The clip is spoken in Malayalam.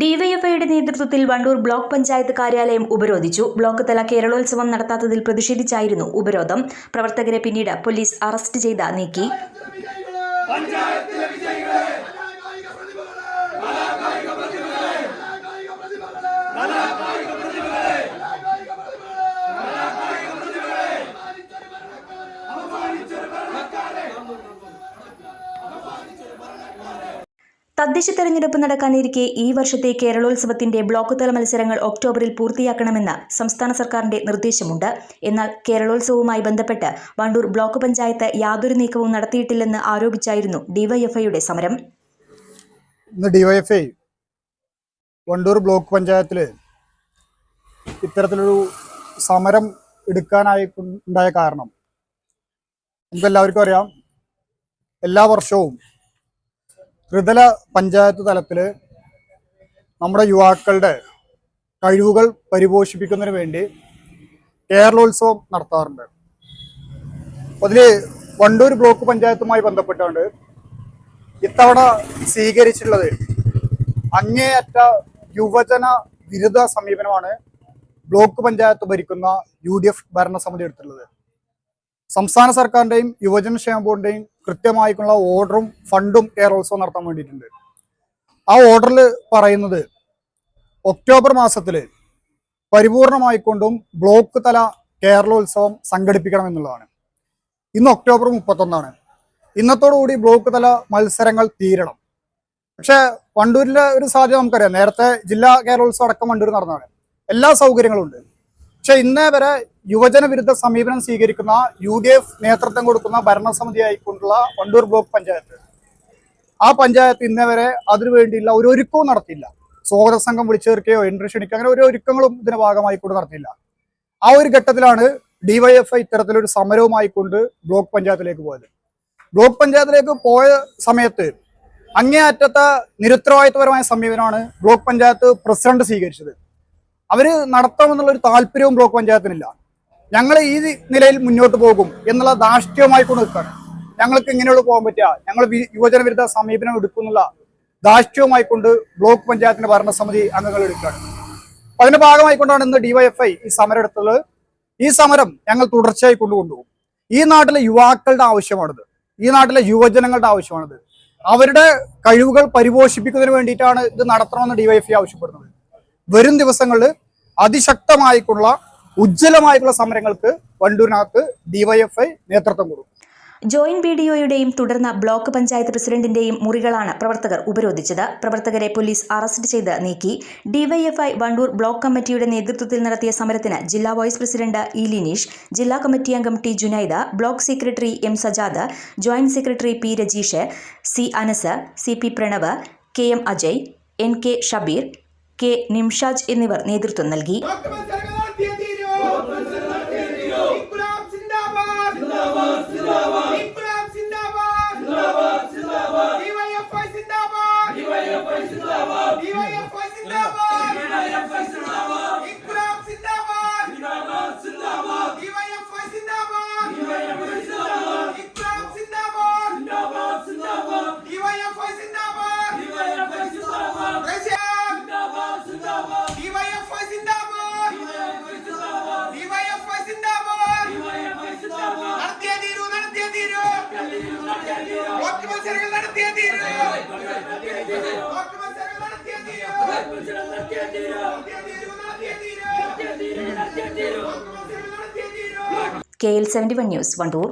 ഡിവൈഎഫ്ഐയുടെ നേതൃത്വത്തിൽ വണ്ടൂർ ബ്ലോക്ക് പഞ്ചായത്ത് കാര്യാലയം ഉപരോധിച്ചു. ബ്ലോക്ക് തല കേരളോത്സവം നടത്താത്തതിൽ പ്രതിഷേധിച്ചായിരുന്നു ഉപരോധം. പ്രവർത്തകരെ പിന്നീട് പോലീസ് അറസ്റ്റ് ചെയ്ത് നീക്കി. തദ്ദേശ തെരഞ്ഞെടുപ്പ് നടക്കാനിരിക്കെ ഈ വർഷത്തെ കേരളോത്സവത്തിന്റെ ബ്ലോക്ക് തല മത്സരങ്ങൾ ഒക്ടോബറിൽ പൂർത്തിയാക്കണമെന്ന് സംസ്ഥാന സർക്കാരിന്റെ നിർദ്ദേശമുണ്ട്. എന്നാൽ കേരളോത്സവവുമായി ബന്ധപ്പെട്ട് വണ്ടൂർ ബ്ലോക്ക് പഞ്ചായത്ത് യാതൊരു നീക്കവും നടത്തിയിട്ടില്ലെന്ന് ആരോപിച്ചായിരുന്നു ഡിവൈഎഫ്ഐയുടെ സമരം. ഡിവൈഎഫ്ഐ വണ്ടൂർ ബ്ലോക്ക് പഞ്ചായത്തിൽ ഇത്തരത്തിലൊരു സമരം എടുക്കാനായി ഉണ്ടായ കാരണം. നമുക്കെല്ലാവർക്കും അറിയാം. എല്ലാ വർഷവും ത്രിതല പഞ്ചായത്ത് തലത്തിൽ നമ്മുടെ യുവാക്കളുടെ കഴിവുകൾ പരിപോഷിപ്പിക്കുന്നതിന് വേണ്ടി കേരളോത്സവം നടത്താറുണ്ട്. അതിൽ വണ്ടൂർ ബ്ലോക്ക് പഞ്ചായത്തുമായി ബന്ധപ്പെട്ടുകൊണ്ട് ഇത്തവണ സ്വീകരിച്ചിട്ടുള്ളത് അങ്ങേയറ്റ യുവജന വിരുദ്ധ സമീപനമാണ് ബ്ലോക്ക് പഞ്ചായത്ത് ഭരിക്കുന്ന യു ഡി എഫ് ഭരണസമിതി എടുത്തിട്ടുള്ളത്. സംസ്ഥാന സർക്കാരിന്റെയും യുവജനക്ഷേമ ബോർഡിന്റെയും കൃത്യമായിട്ടുള്ള ഓർഡറും ഫണ്ടും കേരളോത്സവം നടത്താൻ വേണ്ടിയിട്ടുണ്ട്. ആ ഓർഡറിൽ പറയുന്നത് ഒക്ടോബർ മാസത്തിൽ പരിപൂർണമായിക്കൊണ്ടും ബ്ലോക്ക് തല കേരളോത്സവം സംഘടിപ്പിക്കണം എന്നുള്ളതാണ്. ഇന്ന് ഒക്ടോബർ മുപ്പത്തൊന്നാണ്. ഇന്നത്തോടുകൂടി ബ്ലോക്ക് തല മത്സരങ്ങൾ തീരണം. പക്ഷെ വണ്ടൂരിലെ ഒരു സാധ്യത നമുക്കറിയാം. നേരത്തെ ജില്ലാ കേരളോത്സവം അടക്കം വണ്ടൂർ നടന്നതാണ്. എല്ലാ സൗകര്യങ്ങളും ഉണ്ട്. പക്ഷെ ഇന്നേ വരെ യുവജന വിരുദ്ധ സമീപനം സ്വീകരിക്കുന്ന യു ഡി എഫ് നേതൃത്വം കൊടുക്കുന്ന ഭരണസമിതി ആയിക്കൊണ്ടുള്ള വണ്ടൂർ ബ്ലോക്ക് പഞ്ചായത്ത്. ആ പഞ്ചായത്ത് ഇന്നേ വരെ അതിനു വേണ്ടിയുള്ള ഒരു ഒരുക്കവും നടത്തിയില്ല. സ്വാഗത സംഘം വിളിച്ചേർക്കുകയോ എൻട്രി ക്ഷണിക്കുക അങ്ങനെ ഒരു ഒരുക്കങ്ങളും ഇതിന്റെ ഭാഗമായി കൊണ്ട് നടത്തിയില്ല. ആ ഒരു ഘട്ടത്തിലാണ് ഡിവൈഎഫ്ഐ ഇത്തരത്തിലൊരു സമരവുമായി കൊണ്ട് ബ്ലോക്ക് പഞ്ചായത്തിലേക്ക് പോയത്. ബ്ലോക്ക് പഞ്ചായത്തിലേക്ക് പോയ സമയത്ത് അങ്ങേയറ്റത്തെ നിരുത്തരവാദിത്വപരമായ സമീപനമാണ് ബ്ലോക്ക് പഞ്ചായത്ത് പ്രസിഡന്റ് സ്വീകരിച്ചത്. അവർ നടത്താമെന്നുള്ള ഒരു താല്പര്യവും ബ്ലോക്ക് പഞ്ചായത്തിനില്ല. ഞങ്ങൾ ഈ നിലയിൽ മുന്നോട്ട് പോകും എന്നുള്ള ധാർഷ്ട്യവുമായി കൊണ്ട് നിൽക്കുകയാണ് ഞങ്ങൾക്ക് ഇങ്ങനെയുള്ള പോകാൻ പറ്റുക ഞങ്ങൾ യുവജന വിരുദ്ധ സമീപനം എടുക്കുന്നുള്ള ധാർഷ്ട്യവുമായി കൊണ്ട് ബ്ലോക്ക് പഞ്ചായത്തിന്റെ ഭരണസമിതി അംഗങ്ങൾ എടുക്കുകയാണ് അപ്പൊ അതിന്റെ ഭാഗമായിക്കൊണ്ടാണ് ഇന്ന് ഡിവൈഎഫ്ഐ ഈ സമരം എടുത്തുള്ളത് ഈ സമരം ഞങ്ങൾ തുടർച്ചയായി കൊണ്ടുകൊണ്ടുപോകും. ഈ നാട്ടിലെ യുവാക്കളുടെ ആവശ്യമാണിത്. ഈ നാട്ടിലെ യുവജനങ്ങളുടെ ആവശ്യമാണിത്. അവരുടെ കഴിവുകൾ പരിപോഷിപ്പിക്കുന്നതിന് വേണ്ടിയിട്ടാണ് ഇത് നടത്തണമെന്ന് ഡിവൈഎഫ്ഐ ആവശ്യപ്പെടുന്നത്. വരും ദിവസങ്ങളിൽ അതിശക്തമായിട്ടുള്ള ഉജ്ജ്വലമായിട്ടുള്ള സമരങ്ങൾക്ക് വണ്ടൂരിനകത്ത് ഡിവൈഎഫ്ഐ നേതൃത്വം കൊടുക്കും. ജോയിന്റ് ബി ഡി ഒയുടെയും തുടർന്ന് ബ്ലോക്ക് പഞ്ചായത്ത് പ്രസിഡന്റിന്റെയും മുറികളാണ് പ്രവർത്തകർ ഉപരോധിച്ചത്. പ്രവർത്തകരെ പോലീസ് അറസ്റ്റ് ചെയ്ത് നീക്കി. ഡിവൈഎഫ്ഐ വണ്ടൂർ ബ്ലോക്ക് കമ്മിറ്റിയുടെ നേതൃത്വത്തിൽ നടത്തിയ സമരത്തിന് ജില്ലാ വൈസ് പ്രസിഡന്റ് ഇ ലിനീഷ് ജില്ലാ കമ്മിറ്റി അംഗം T Junaida block secretary M Sajad joint secretary P Rajeesh C Anas C P Pranav K M Ajay N K Shabeer K Nimshaj എന്നിവർ നേതൃത്വം നൽകി. നടത്തിയേ തീരൂ. K L seventy one news Wandoor.